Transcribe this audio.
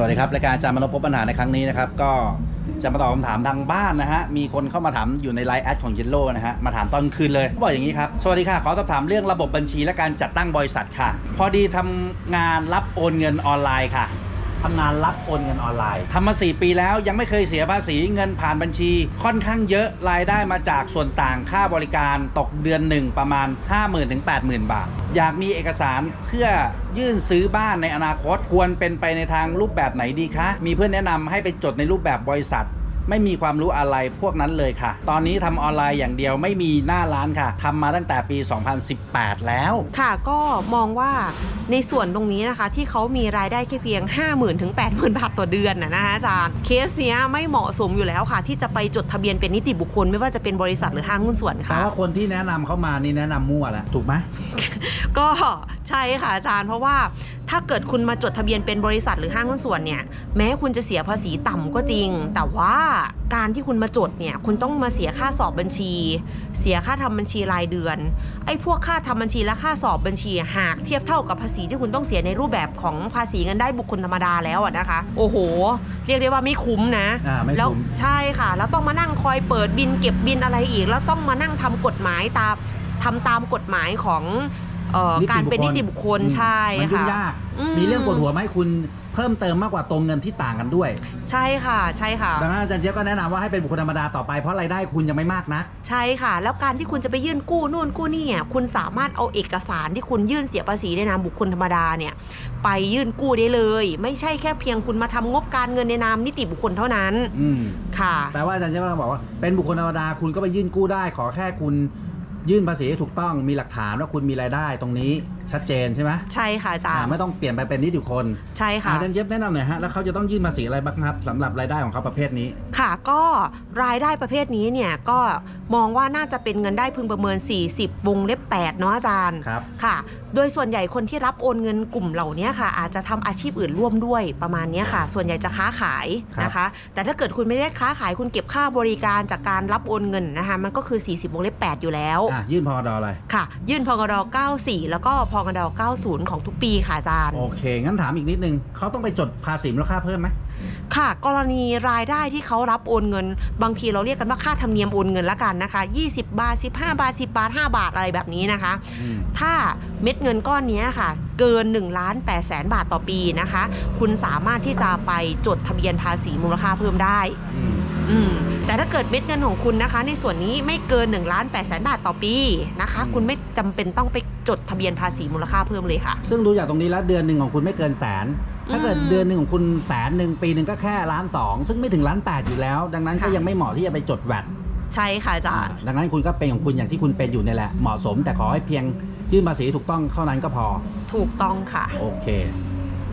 สวัสดีครับรายการอาจารย์มโนพบปัญหาในครั้งนี้นะครับก็จะมาตอบคำถามทางบ้านนะฮะมีคนเข้ามาถามอยู่ในไลน์แอดของเยลโล่นะฮะมาถามตอนคืนเลยบอกอย่างนี้ครับสวัสดีค่ะขอสอบถามเรื่องระบบบัญชีและการจัดตั้งบริษัทค่ะ พอดีทำงานรับโอนเงินออนไลน์ค่ะ ทำงานรับโอนเงินออนไลน์ทำมา 4 ปีแล้วยังไม่เคยเสียภาษีเงินผ่านบัญชี ค่อนข้างเยอะรายได้มาจากส่วนต่างค่าบริการตกเดือนหนึ่งประมาณ 50,000ถึง80,000 บาท อยากมีเอกสารเพื่อยื่นซื้อบ้านในอนาคตควรเป็นไปในทางรูปแบบไหนดีคะ มีเพื่อนแนะนำให้ไปจดในรูปแบบบริษัท ไม่มีความรู้อะไรพวกนั้นเลยค่ะ ตอนนี้ทำออนไลน์อย่างเดียวไม่มีหน้าร้านค่ะทำมาตั้งแต่ปี 2018 แล้ว ค่ะก็มองว่าในส่วนตรงนี้นะคะ ที่เขามีรายได้แค่เพียง 5 0,000 ถึง 80,000 บาทต่อเดือนนะนะคะอาจารย์ เคสเนี้ยไม่เหมาะสมอยู่แล้วค่ะ ที่จะไปจดทะเบียนเป็นนิติบุคคล ไม่ว่าจะเป็นบริษัทหรือห้างหุ้นส่วนแต่ค่ะว่าคนที่แนะนำเข้ามานี่แนะนำมั่วแล้วถูกไหมก็ใช่ค่ะอาจารย์เพราะว่า ถ้าเกิดคุณมาจดทะเบียนเป็นบริษัทหรือห้างหุ้นส่วนเนี่ยแม้คุณจะเสียภาษีต่ำก็จริง แต่ว่าการที่คุณมาจดเนี่ยคุณต้องมาเสียค่าสอบบัญชี เสียค่าทำบัญชีรายเดือนไอ้พวกค่าทำบัญชีและค่าสอบบัญชีหากเทียบเท่ากับภาษีที่คุณต้องเสียในรูปแบบของภาษีเงินได้บุคคลธรรมดาแล้วอะนะคะ โอ้โห เรียกได้ว่าไม่คุ้มนะอ่าไม่แล้วคุ้มใช่ค่ะแล้วต้องมานั่งคอยเปิดบินเก็บบินอะไรอีก แล้วต้องมานั่งทำกฎหมายตามทำตามกฎหมายของ เอ่อการเป็นนิติบุคคลอืมใช่มันยุ่งค่ะยาก อืม มีเรื่องปวดหัวไหมาให้คุณเพิ่มเติมมากกว่าตรงเงินที่ต่างกันด้วย ใช่ค่ะใช่ค่ะ ดังนั้นอาจารย์เจี๊ยบก็แนะนำว่าให้เป็นบุคคลธรรมดาต่อไปเพราะรายได้คุณยังไม่มากนักใช่ค่ะ แล้วการที่คุณจะไปยื่นกู้นู่นกู้นี่อะคุณสามารถเอาเอกสารที่คุณยื่นเสียภาษีในนามบุคคลธรรมดาเนี่ย ไปยื่นกู้ได้เลย ไม่ใช่แค่เพียงคุณมาทำงบการเงินในนามนิติบุคคลเท่านั้นอืมค่ะ แปลว่าอาจารย์เจี๊ยบกำลังบอกว่าเป็นบุคคลธรรมดาคุณก็ไปยื่นกู้ได้ ขอแค่คุณ ยื่นภาษีให้ถูกต้องมีหลักฐานว่าคุณมีรายได้ตรงนี้ ชัดเจนใช่ไหมใช่ค่ะอาจารอ่าย์ไม่ต้องเปลี่ยนไปเป็นนิติบุคคลใช่ค่ะ อาจารย์เจี๊ยบแนะนำหน่อยฮะแล้วเขาจะต้องยื่นภาษีอะไรบ้างครับสำหรับรายได้ของเขาประเภทนี้ ค่ะก็รายได้ประเภทนี้เนี่ยก็มองว่าน่าจะเป็นเงินได้พึงประเมิน 40 วงเล็บ 8 เนาะอาจารย์ครับ ค่ะ โดยส่วนใหญ่คนที่รับโอนเงินกลุ่มเหล่านี้ค่ะ อาจจะทำอาชีพอื่นร่วมด้วยประมาณเนี้ยค่ะ ส่วนใหญ่จะค้าขายนะคะ แต่ถ้าเกิดคุณไม่ได้ค้าขายคุณเก็บค่าบริการจากการรับโอนเงินนะคะมันก็คือ 40 วงเล็บ 8 อยู่แล้ว อะยื่นพอดออะไร ค่ะ ยื่นพกด94 แล้วก็พกด90 ของทุกปีค่ะอาจารย์ โอเค งั้นถามอีกนิดนึงเขาต้องไปจดภาษีมูลค่าเพิ่มไหมค่ะ กรณีรายได้ที่เขารับโอนเงิน บางทีเราเรียกกันว่าค่าธรรมเนียมโอนเงินละกันนะคะ 20 บาท 15 บาท 10 บาท 5 บาทอะไรแบบนี้นะคะ อืมถ้าเม็ดเงินก้อนนี้ค่ะ เกิน1ล้าน8แสนบาทต่อปีนะคะ คุณสามารถที่จะไปจดทะเบียนภาษีมูลค่าเพิ่มได้ อืม อืมแต่ถ้าเกิดเม็ดเงินของคุณนะคะ ในส่วนนี้ไม่เกิน1ล้าน8แสนบาทต่อปีนะคะ คุณไม่จำเป็นต้องไปจดทะเบียนภาษีมูลค่าเพิ่มเลยค่ะ ซึ่งดูจากตรงนี้แล้วเดือนหนึ่งของคุณไม่เกินแสน ถ้าเกิดอืมเดือนหนึ่งของคุณแสนหนึ่งปีหนึ่งก็แค่ล้านสองซึ่งไม่ถึงล้านแปดอยู่แล้ว ดังนั้นก็ค่ะ ยังไม่เหมาะที่จะไปจดแวดใช่ค่ะอาจารย์ ดังนั้นคุณก็เป็นของคุณอย่างที่คุณเป็นอยู่นี่แหละเหมาะสม แต่ขอให้เพียงยื่นภาษีถูกต้องเท่านั้นก็พอ ถูกต้องค่ะ โอเค